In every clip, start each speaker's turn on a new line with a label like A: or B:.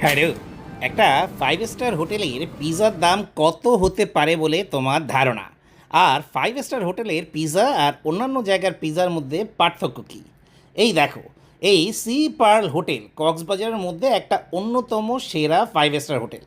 A: হ্যাঁ একটা five star হোটেলের পিৎজার দাম কত হতে পারে বলে তোমার ধারণা? আর ফাইভ স্টার হোটেলের পিৎজা আর অন্যান্য জায়গার পিৎজার মধ্যে পার্থক্য কী? এই দেখো, এই সি পার্ল হোটেল কক্সবাজারের মধ্যে একটা অন্যতম সেরা ফাইভ স্টার হোটেল।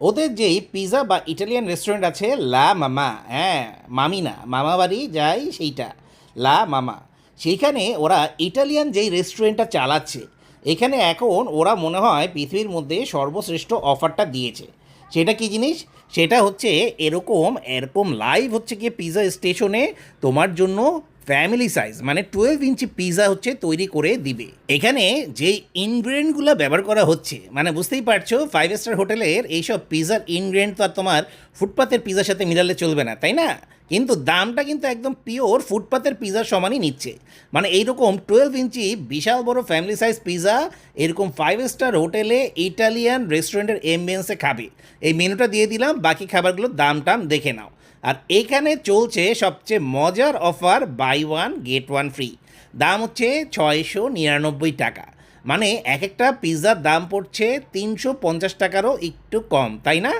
A: ওদের যেই পিৎজা বা ইটালিয়ান রেস্টুরেন্ট আছে, লা মামা হ্যাঁ মামি না মামা বাড়ি যাই সেইটা, লা মামা। সেইখানে ওরা ইটালিয়ান যেই রেস্টুরেন্টটা চালাচ্ছে এখানে এখন ওরা মনে হয় পৃথিবীর মধ্যে সর্বশ্রেষ্ঠ অফারটা দিয়েছে। সেটা কি জিনিস? সেটা হচ্ছে এরকম এরকম লাইভ হচ্ছে গিয়ে পিজা স্টেশনে তোমার জন্য ফ্যামিলি সাইজ মানে টুয়েলভ ইঞ্চি পিৎজা হচ্ছে তৈরি করে দিবে। এখানে যে ইনগ্রেডিয়েন্টগুলো ব্যবহার করা হচ্ছে মানে বুঝতেই পারছ ফাইভ স্টার হোটেলের এইসব পিৎজার ইনগ্রেডিয়েন্ট তো আর তোমার ফুটপাতের পিৎজার সাথে মিলালে চলবে না, তাই না? কিন্তু দামটা কিন্তু একদম পিওর ফুটপাতের পিৎজার সমানই নিচ্ছে। মানে এইরকম টুয়েলভ ইঞ্চি বিশাল বড় ফ্যামিলি সাইজ পিৎজা এরকম ফাইভ স্টার হোটেলে ইটালিয়ান রেস্টুরেন্টের এমবিয়েন্সে খাবে। এই মেনুটা দিয়ে দিলাম, বাকি খাবারগুলোর দাম টাম দেখে নাও। আর এখানে চলছে সবচেয়ে মজার offer buy one, get one free. দাম হচ্ছে ছয়শো নিরানব্বই টাকা। মানে এক একটা পিৎজার দাম পড়ছে তিনশো পঞ্চাশ টাকারও একটু কম, তাই না?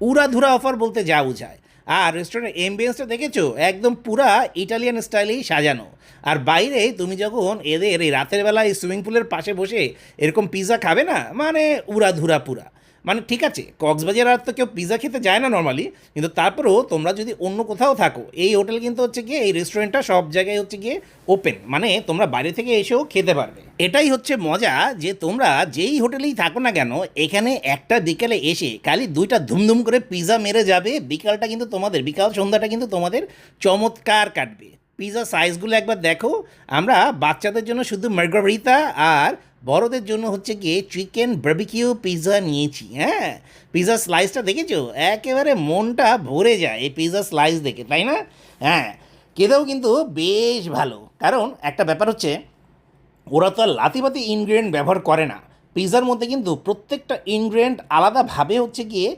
A: উড়াধুরা অফার বলতে যা বোঝায়। আর রেস্টুরেন্টের এমবিয়েন্সটা দেখেছ? একদম পুরা ইটালিয়ান স্টাইলেই সাজানো। আর বাইরে তুমি যখন এদের এই রাতের বেলা এই সুইমিং পুলের পাশে বসে এরকম পিৎজা খাবে না? মানে উড়াধুরা পুরা। মানে ঠিক আছে, কক্সবাজার আর তো কেউ পিৎজা খেতে যায় না নর্মালি কিন্তু তারপরেও তোমরা যদি অন্য কোথাও থাকো, এই হোটেল কিন্তু হচ্ছে গিয়ে, এই রেস্টুরেন্টটা সব জায়গায় হচ্ছে গিয়ে ওপেন মানে তোমরা বাইরে থেকে এসেও খেতে পারবে। এটাই হচ্ছে মজা যে তোমরা যেই হোটেলেই থাকো না কেন, এখানে একটা বিকেলে এসে খালি দুইটা ধুমধুম করে পিৎজা মেরে যাবে, বিকালটা কিন্তু তোমাদের, বিকাল সন্ধ্যাটা কিন্তু তোমাদের চমৎকার কাটবে। পিৎজা সাইজগুলো একবার দেখো। আমরা বাচ্চাদের জন্য শুধু মার্গারিতা আর বড়দের জন্য হচ্ছে গিয়ে চিকেন বার্বিকিউ পিৎজা নিয়েছি হ্যাঁ? পিৎজা স্লাইসটা দেখেছ? একেবারে মনটা ভরে যায় এই পিৎজা স্লাইস দেখে, তাই না? হ্যাঁ খেতেও কিন্তু বেশ ভালো। কারণ একটা ব্যাপার হচ্ছে, ওরা তো আর লাতিবাতি ইনগ্রেডিয়েন্ট ব্যবহার করে না। পিৎজার মধ্যে কিন্তু প্রত্যেকটা ইনগ্রেডিয়েন্ট আলাদাভাবে হচ্ছে গিয়ে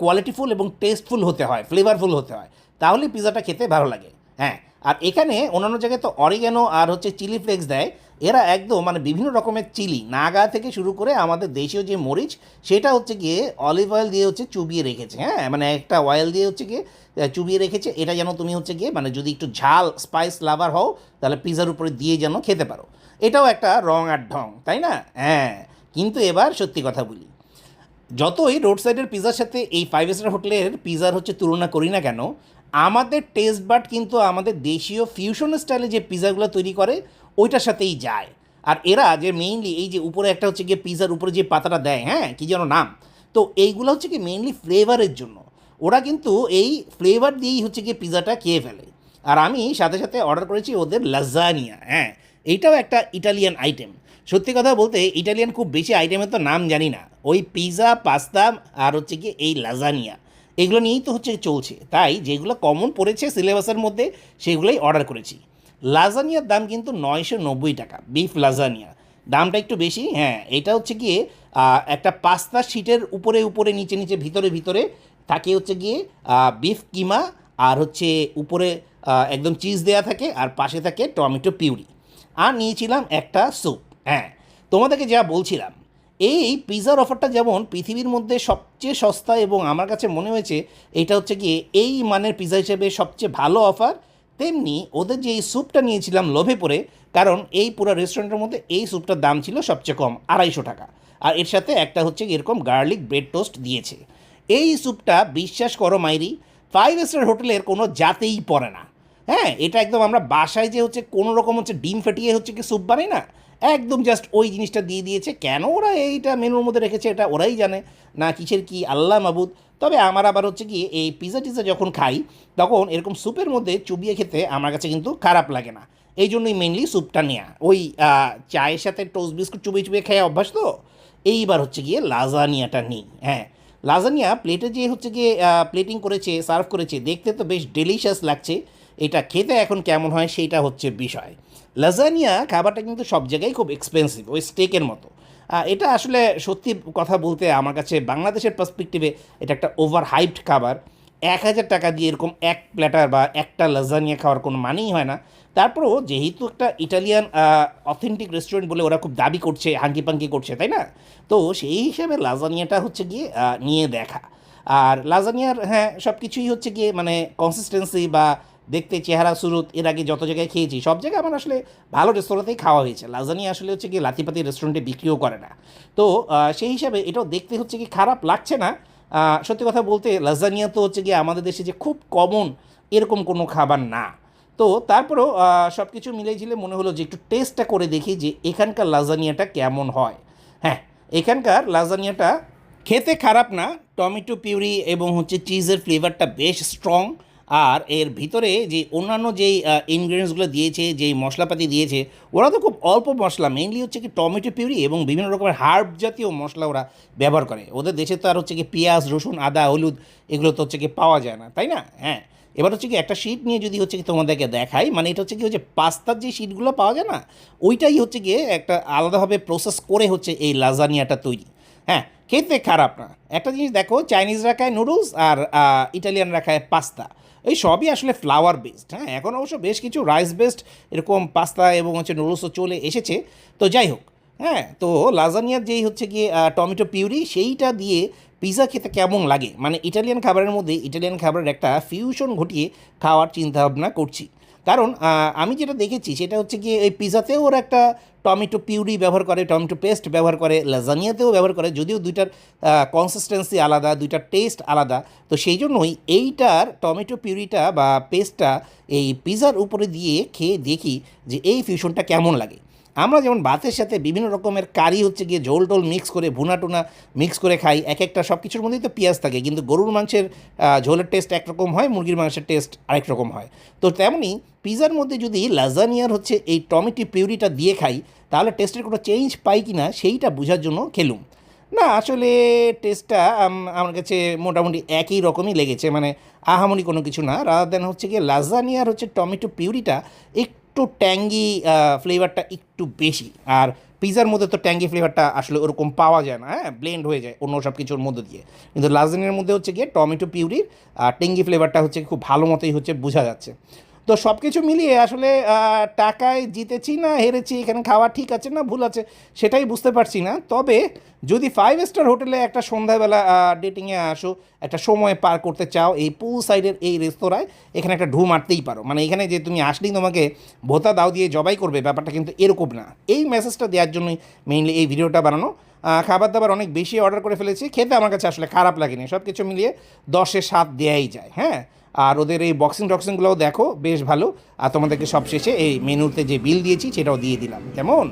A: কোয়ালিটিফুল এবং টেস্টফুল হতে হয় ফ্লেভারফুল হতে হয়। তাহলে পিৎজাটা খেতে ভালো লাগে হ্যাঁ? আর এখানে অন্যান্য জায়গায় তো অরিগ্যানো আর হচ্ছে চিলি ফ্লেক্স দেয়। এরা একদম মানে বিভিন্ন রকমের চিলি নাগা থেকে শুরু করে আমাদের দেশীয় যে মরিচ, সেটা হচ্ছে গিয়ে অলিভ অয়েল দিয়ে হচ্ছে চুবিয়ে রেখেছে হ্যাঁ? মানে একটা অয়েল দিয়ে হচ্ছে গিয়ে চুবিয়ে রেখেছে। এটা যেন তুমি হচ্ছে গিয়ে মানে যদি একটু ঝাল স্পাইস লাভার হও, তাহলে পিৎজার উপরে দিয়ে যেন খেতে পারো। এটাও একটা রং আর ঢং, তাই না? হ্যাঁ। কিন্তু এবার সত্যি কথা বলি, যতই রোড সাইডের পিৎজার সাথে এই ফাইভ স্টার হোটেলের পিৎজার হচ্ছে তুলনা করি না কেন আমাদের টেস্ট বাট কিন্তু আমাদের দেশীয় ফিউশন স্টাইলে যে পিৎজাগুলো তৈরি করে, ওইটার সাথেই যায়। আর এরা যে মেইনলি এই যে উপরে একটা হচ্ছে গিয়ে পিৎজার উপরে যে পাতাটা দেয় হ্যাঁ কী যেন নাম? তো এইগুলো হচ্ছে কি মেইনলি ফ্লেভারের জন্য। ওরা কিন্তু এই ফ্লেভার দিয়েই হচ্ছে গিয়ে পিৎজাটা খেয়ে ফেলে। আর আমি সাথে সাথে অর্ডার করেছি ওদের লাজানিয়া হ্যাঁ এইটাও একটা ইটালিয়ান আইটেম সত্যি কথা বলতে ইটালিয়ান খুব বেশি আইটেমের তো নাম জানি না। ওই পিৎজা পাস্তা আর হচ্ছে গিয়ে এই লাজানিয়া এগুলো নিয়েই তো হচ্ছে চলছে। তাই যেগুলো কমন পড়েছে সিলেবাসের মধ্যে, সেগুলোই অর্ডার করেছি। লাজানিয়ার দাম কিন্তু নয়শো নব্বই টাকা বিফ লাজানিয়া দামটা একটু বেশি হ্যাঁ এটা হচ্ছে গিয়ে একটা পাস্তা শিটের উপরে উপরে, নিচে নিচে, ভিতরে ভিতরে, থাকে হচ্ছে গিয়ে বিফ কিমা, আর হচ্ছে উপরে একদম চিজ দেয়া থাকে, আর পাশে থাকে টমেটো পিউরি আর নিয়েছিলাম একটা স্যুপ হ্যাঁ। তোমাদেরকে যা বলছিলাম এই পিৎজার অফারটা যেমন পৃথিবীর মধ্যে সবচেয়ে সস্তা এবং আমার কাছে মনে হয়েছে এটা হচ্ছে গিয়ে এই মানের পিৎজা হিসেবে সবচেয়ে ভালো অফার, তেমনি ওদের যে এই স্যুপটা নিয়েছিলাম লোভে পড়ে, কারণ এই পুরো রেস্টুরেন্টের মধ্যে এই স্যুপটার দাম ছিল সবচেয়ে কম, আড়াইশো টাকা। আর এর সাথে একটা হচ্ছে এরকম গার্লিক ব্রেড টোস্ট দিয়েছে। এই স্যুপটা বিশ্বাস করো মাইরি, ফাইভ স্টার হোটেলের কোনো জাতেই পড়ে না। হ্যাঁ এটা একদম আমরা বাসায় যে হচ্ছে কোনো রকম হচ্ছে ডিম ফেটিয়ে হচ্ছে কি স্যুপ বানাই না, একদম জাস্ট ওই জিনিসটা দিয়ে দিয়েছে। কেন ওরা এইটা মেনুর মধ্যে রেখেছে এটা ওরাই জানে। না কিসের কি, আল্লাহ মাবুদ। তবে আমার আবার হচ্ছে কি, এই পিজা টিজা যখন খাই, তখন এরকম স্যুপের মধ্যে চুবিয়ে খেতে আমার কাছে কিন্তু খারাপ লাগে না। এই জন্যই মেনলি স্যুপটা নেওয়া ওই চায়ের সাথে টোস্ট বিস্কুট চুবিয়ে চুবিয়ে খেয়ে অভ্যাস তো? এইবার হচ্ছে গিয়ে লাজানিয়াটা নিই। হ্যাঁ লাজানিয়া প্লেটে যে হচ্ছে গিয়ে প্লেটিং করেছে সার্ভ করেছে, দেখতে তো বেশ ডেলিশিয়াস লাগছে। এটা খেতে এখন কেমন হয় সেইটা হচ্ছে বিষয়। লাজানিয়া খাবারটা কিন্তু সব জায়গায় খুব এক্সপেন্সিভ ওই স্টেকের মতো। এটা আসলে সত্যি কথা বলতে আমার কাছে বাংলাদেশের পার্সপেক্টিভে এটা একটা ওভার হাইপড খাবার। এক হাজার টাকা দিয়ে এরকম এক প্ল্যাটার বা একটা লাজানিয়া খাওয়ার কোনো মানেই হয় না। তারপরেও যেহেতু একটা ইটালিয়ান অথেন্টিক রেস্টুরেন্ট বলে ওরা খুব দাবি করছে হাঙ্কি পাঙ্কি করছে, তাই না? তো সেই হিসেবে লাজানিয়াটা হচ্ছে গিয়ে নিয়ে দেখা। আর লাজানিয়ার হ্যাঁ সব কিছুই হচ্ছে গিয়ে মানে কনসিস্টেন্সি বা দেখতে চেহারা, সুরত, এর আগে যত জায়গায় খেয়েছি, সব জায়গায় আমার আসলে ভালো রেস্তোরাঁতেই খাওয়া হয়েছে। লাজানি আসলে হচ্ছে গিয়ে লাতিপাতি রেস্টুরেন্টে বিক্রিও করে না। তো সেই হিসাবে এটাও দেখতে হচ্ছে কি খারাপ লাগছে না। সত্যি কথা বলতে লাজানিয়া তো হচ্ছে গিয়ে আমাদের দেশে যে খুব কমন এরকম কোনো খাবার না। তো, তারপরেও সব কিছু মিলে ঝিলে মনে হলো যে একটু টেস্টটা করে দেখি যে এখানকার লাজানিয়াটা কেমন হয়। হ্যাঁ এখানকার লাজানিয়াটা খেতে খারাপ না, টমেটো পিউরি এবং হচ্ছে চিজের ফ্লেভারটা বেশ স্ট্রং আর এর ভিতরে যে অন্যান্য যেই ইনগ্রিডিয়েন্টসগুলো দিয়েছে, যেই মশলাপাতি দিয়েছে, ওরা তো খুব অল্প মশলা মেইনলি হচ্ছে কি টমেটো পিউরি এবং বিভিন্ন রকমের হার্ব জাতীয় মশলা ওরা ব্যবহার করে। ওদের দেশে তো আর হচ্ছে কি পেঁয়াজ, রসুন, আদা, হলুদ এগুলো তো হচ্ছে কি পাওয়া যায় না, তাই না? হ্যাঁ। এবার হচ্ছে কি একটা শিট নিয়ে যদি হচ্ছে কি তোমাদেরকে দেখাই মানে এটা হচ্ছে কি হচ্ছে পাস্তার যে শিটগুলো পাওয়া যায় না, ওইটাই হচ্ছে গিয়ে একটা আলাদাভাবে প্রসেস করে হচ্ছে এই লাজানিয়াটা তৈরি। হ্যাঁ খেতে খারাপ না। একটা জিনিস দেখো চাইনিজরা খায় নুডলস আর ইটালিয়ানরা খায় পাস্তা এই সবই আসলে ফ্লাওয়ার বেসড হ্যাঁ? এখন অবশ্য বেশ কিছু রাইস বেসড এরকম পাস্তা এবং হচ্ছে নুডলসও চলে এসেছে। তো যাই হোক হ্যাঁ? তো লাজানিয়ার যেই হচ্ছে গিয়ে টমেটো পিউরি সেইটা দিয়ে পিৎজা খেতে কেমন লাগে? মানে ইটালিয়ান খাবারের মধ্যে ইটালিয়ান খাবারের একটা ফিউশন ঘটিয়ে খাওয়ার চিন্তাভাবনা করছি। কারণ আমি যেটা দেখেছি সেটা হচ্ছে কি এই পিজাতেও ওরা একটা টমেটো পিউরি ব্যবহার করে, টমেটো পেস্ট ব্যবহার করে লাজানিয়াতেও ব্যবহার করে, যদিও দুইটার কনসিস্টেন্সি আলাদা, দুইটার টেস্ট আলাদা। তো সেই জন্যই এইটার টমেটো পিউরিটা বা পেস্টটা এই পিজার উপরে দিয়ে খেয়ে দেখি যে এই ফিউশনটা কেমন লাগে। আমরা যেমন ভাতের সাথে বিভিন্ন রকমের কারি হচ্ছে গিয়ে ঝোল টোল মিক্স করে, ভুনা টুনা মিক্স করে খাই এক একটা সব কিছুর মধ্যেই তো পেঁয়াজ থাকে। কিন্তু গরুর মাংসের ঝোলের টেস্ট একরকম হয়, মুরগির মাংসের টেস্ট আরেক রকম হয়। তো তেমনি পিৎজার মধ্যে যদি লাজানিয়ার হচ্ছে এই টমেটো পিউরিটা দিয়ে খাই, তাহলে টেস্টের কোনো চেঞ্জ পাই কি না সেইটা বোঝার জন্য খেলুম। না, আসলে টেস্টটা আমার কাছে মোটামুটি একই রকমই লেগেছে। মানে আহামরি কোনো কিছু না। রাদার দেন হচ্ছে গিয়ে লাজানিয়ার হচ্ছে টমেটো পিউরিটা একটু ট্যাঙ্গি ফ্লেভারটা একটু বেশি। আর পিজার মধ্যে তো ট্যাঙ্গি ফ্লেভারটা আসলে ওরকম পাওয়া যায় না হ্যাঁ ব্লেন্ড হয়ে যায় অন্য সব কিছুর মধ্যে দিয়ে। কিন্তু লাজানিয়ার মধ্যে হচ্ছে গিয়ে টমেটো পিউরির ট্যাঙ্গি ফ্লেভারটা হচ্ছে খুব ভালো মতোই হচ্ছে, বোঝা যাচ্ছে। তো সব কিছু মিলিয়ে আসলে টাকায় জিতেছি না, হেরেছি, এখানে খাওয়া ঠিক আছে না, ভুল আছে, সেটাই বুঝতে পারছি না। তবে যদি ফাইভ স্টার হোটেলে একটা সন্ধ্যাবেলা ডেটিংয়ে আসো, একটা সময় পার করতে চাও, এই পুল সাইডের এই রেস্তোরাঁয় এখানে একটা ঢু মারতেই পারো। মানে এখানে যে তুমি আসলেই তোমাকে ভোতা দাও দিয়ে জবাই করবে, ব্যাপারটা কিন্তু এরকম না। এই মেসেজটা দেওয়ার জন্যই মেইনলি এই ভিডিওটা বানানো। খাবার দাবার অনেক বেশি অর্ডার করে ফেলেছি, খেতে আমার কাছে আসলে খারাপ লাগেনি সব কিছু মিলিয়ে দশে সাত দেয়াই যায় হ্যাঁ? আর ওদের এই বক্সিং টক্সিংগুলোও দেখো, বেশ ভালো। আর তোমাদেরকে সবশেষে এই মেনুতে যে বিল দিয়েছি, সেটাও দিয়ে দিলাম। কেমন?